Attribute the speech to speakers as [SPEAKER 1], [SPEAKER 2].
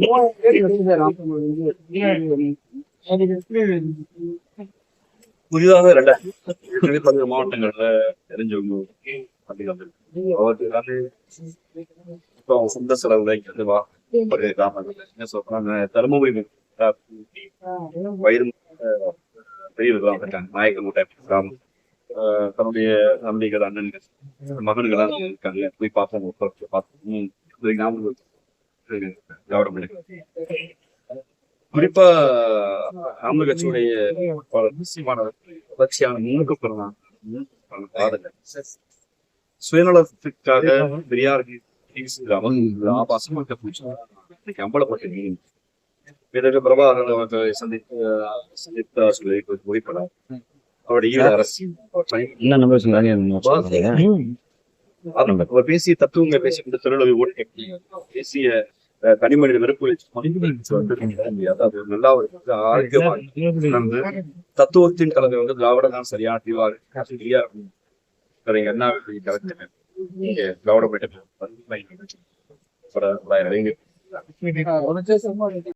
[SPEAKER 1] மூவாயிரம் பேர் வந்து
[SPEAKER 2] புதிதாக ரெண்டாயிரத்தி பதினேழு மாவட்டங்கள்ல தெரிஞ்சவங்க சொந்த செலவுல சொல்றாங்க தருமபுரி வயிறு அஹ், பெரியவர்களாம் இருக்காங்க நாயக்கர் மூட்டை கிராமம். தன்னுடைய தந்தைகள் அண்ணன்கள் மகன்கள் இருக்காங்க. போய் பார்ப்போம். பார்த்து இந்த குறிப்பா ஆம்பளை கட்சியுடைய பல வளர்ச்சியான முன்னுக்கு பிறந்தான் சுயநலத்துக்காக பெரியார் அவர் ஆபாசமாக பிடிச்சி இன்னைக்கு அம்பலப்பட்டு பிறகு பிரபாகரன் அவர்களை சந்தித்து சந்தித்த சொல்லி ஒரு அவருடைய அரசியல்
[SPEAKER 3] என்ன நம்பர் சொன்னாங்க?
[SPEAKER 2] பேசிய தத்துவங்க பேசிக்கிட்டு திருநெல்வேலி ஓட்டு பேசிய தனிமனித வெறுப்பு நல்லா ஒரு ஆரோக்கியமா நடந்து தத்துவத்தின் கலவை வந்து திராவிட தான் சரியான தீர்வா இருக்கு சரியா சரிங்க என்ன? கலந்து திராவிட